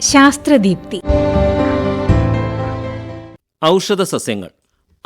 ശാസ്ത്രദീപ്തി. ഔഷധ സസ്യങ്ങൾ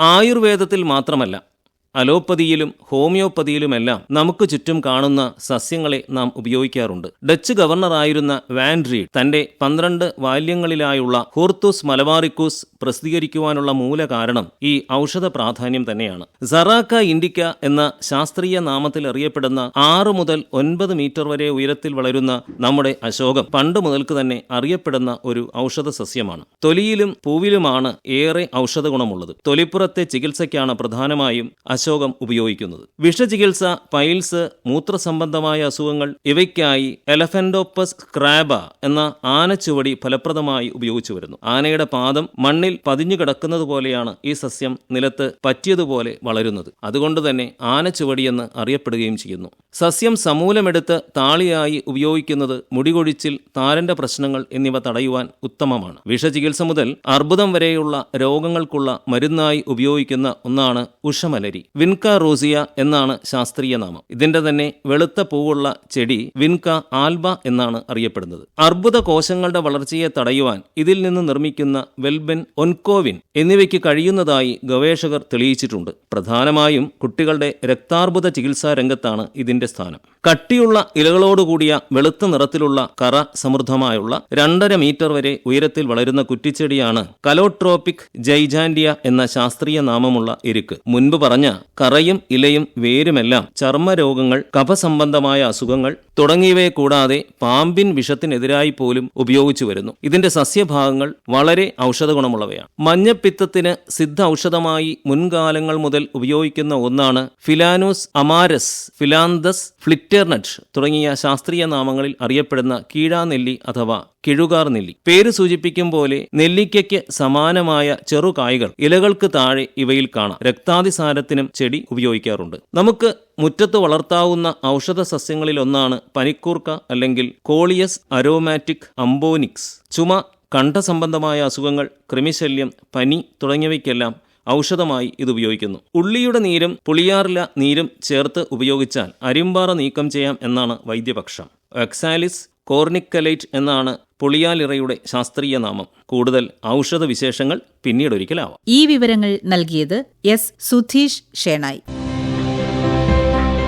ആയുർവേദത്തിൽ മാത്രമല്ല അലോപ്പതിയിലും ഹോമിയോപ്പതിയിലുമെല്ലാം നമുക്ക് ചുറ്റും കാണുന്ന സസ്യങ്ങളെ നാം ഉപയോഗിക്കാറുണ്ട്. ഡച്ച് ഗവർണറായിരുന്ന വാൻ റീഡ് തന്റെ പന്ത്രണ്ട് വാല്യങ്ങളിലായുള്ള ഹോർത്തൂസ് മലബാറിക്കൂസ് പ്രസിദ്ധീകരിക്കുവാനുള്ള മൂല കാരണം ഈ ഔഷധ പ്രാധാന്യം തന്നെയാണ്. സറാക്ക ഇൻഡിക്ക എന്ന ശാസ്ത്രീയ നാമത്തിൽ അറിയപ്പെടുന്ന ആറ് മുതൽ ഒൻപത് മീറ്റർ വരെ ഉയരത്തിൽ വളരുന്ന നമ്മുടെ അശോകം പണ്ട് മുതൽക്ക് തന്നെ അറിയപ്പെടുന്ന ഒരു ഔഷധ സസ്യമാണ്. തൊലിയിലും പൂവിലുമാണ് ഏറെ ഔഷധ ഗുണമുള്ളത് തൊലിപ്പുറത്തെ ചികിത്സയ്ക്കാണ് പ്രധാനമായും അശോകം ഉപയോഗിക്കുന്നത്. വിഷചികിത്സ പൈൽസ് മൂത്രസംബന്ധമായ അസുഖങ്ങൾ ഇവയ്ക്കായി എലഫൻഡോപ്പസ് ക്രാബ എന്ന ആനച്ചുവടി ഫലപ്രദമായി ഉപയോഗിച്ചു വരുന്നു. ആനയുടെ പാദം മണ്ണിൽ പതിഞ്ഞു കിടക്കുന്നത് പോലെയാണ് ഈ സസ്യം നിലത്ത് പറ്റിയതുപോലെ വളരുന്നത്. അതുകൊണ്ട് തന്നെ ആനച്ചുവടി എന്ന് അറിയപ്പെടുകയും ചെയ്യുന്നു. സസ്യം സമൂലമെടുത്ത് താളിയായി ഉപയോഗിക്കുന്നത് മുടികൊഴിച്ചിൽ താരന്റെ പ്രശ്നങ്ങൾ എന്നിവ തടയുവാൻ ഉത്തമമാണ്. വിഷചികിത്സ മുതൽ അർബുദം വരെയുള്ള രോഗങ്ങൾക്കുള്ള മരുന്നായി ഉപയോഗിക്കുന്ന ഒന്നാണ് ഉഷമലരി. വിൻക റോസിയ എന്നാണ് ശാസ്ത്രീയ നാമം. ഇതിന്റെ തന്നെ വെളുത്ത പൂവുള്ള ചെടി വിൻക ആൽബ എന്നാണ് അറിയപ്പെടുന്നത്. അർബുദ കോശങ്ങളുടെ വളർച്ചയെ തടയുവാൻ ഇതിൽ നിന്ന് നിർമ്മിക്കുന്ന വെൽബൻ ഒൻകോവിൻ എന്നിവയ്ക്ക് കഴിയുന്നതായി ഗവേഷകർ തെളിയിച്ചിട്ടുണ്ട്. പ്രധാനമായും കുട്ടികളുടെ രക്താർബുദ ചികിത്സാ രംഗത്താണ് ഇതിന്റെ സ്ഥാനം. കട്ടിയുള്ള ഇലകളോടുകൂടിയ വെളുത്ത നിറത്തിലുള്ള കറ സമൃദ്ധമായുള്ള രണ്ടര മീറ്റർ വരെ ഉയരത്തിൽ വളരുന്ന കുറ്റിച്ചെടിയാണ് കലോട്രോപിക് ജൈജാൻഡിയ എന്ന ശാസ്ത്രീയ നാമമുള്ള എരുക്ക്. മുൻപ് പറഞ്ഞ കറയും ഇലയും വേരുമെല്ലാം ചർമ്മരോഗങ്ങൾ കഫസംബന്ധമായ അസുഖങ്ങൾ തുടങ്ങിയവയെ കൂടാതെ പാമ്പിൻ വിഷത്തിനെതിരായി പോലും ഉപയോഗിച്ചു വരുന്നു. ഇതിന്റെ സസ്യഭാഗങ്ങൾ വളരെ ഔഷധഗുണമുള്ളവയാണ്. മഞ്ഞപ്പിത്തത്തിന് സിദ്ധ ഔഷധമായി മുൻകാലങ്ങൾ മുതൽ ഉപയോഗിക്കുന്ന ഒന്നാണ് ഫിലാനോസ് അമാരസ് ഫിലാന്തസ് ഫ്ലിറ്റർനട്ട് തുടങ്ങിയ ശാസ്ത്രീയ നാമങ്ങളിൽ അറിയപ്പെടുന്ന കീഴാനെല്ലി അഥവാ കിഴുകാർ നെല്ലി. പേര് സൂചിപ്പിക്കും പോലെ നെല്ലിക്കയ്ക്ക് സമാനമായ ചെറുകായകൾ ഇലകൾക്ക് താഴെ ഇവയിൽ കാണാം. രക്താതിസാരത്തിനും ചെടി ഉപയോഗിക്കാറുണ്ട്. നമുക്ക് മുറ്റത്ത് വളർത്താവുന്ന ഔഷധ സസ്യങ്ങളിലൊന്നാണ് പനിക്കൂർക്ക അല്ലെങ്കിൽ കോളിയസ് അരോമാറ്റിക് അംബോനിക്സ്. ചുമ കണ്ഠസംബന്ധമായ അസുഖങ്ങൾ കൃമിശല്യം പനി തുടങ്ങിയവയ്ക്കെല്ലാം ഔഷധമായി ഇത് ഉപയോഗിക്കുന്നു. ഉള്ളിയുടെ നീരും പുളിയാറില നീരും ചേർത്ത് ഉപയോഗിച്ചാൽ അരിമ്പാറ നീക്കം ചെയ്യാം എന്നാണ് വൈദ്യപക്ഷം. എക്സാലിസ് കോർണിക്കലൈറ്റ് എന്നാണ് പുളിയാലിറയുടെ ശാസ്ത്രീയ നാമം. കൂടുതൽ ഔഷധ വിശേഷങ്ങൾ പിന്നീടൊരിക്കലാവാം ഈ വിവരങ്ങൾ നൽകിയത് എസ് സുധീഷ് ഷേണായി.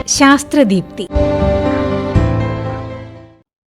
ശാസ്ത്രദീപ്തി.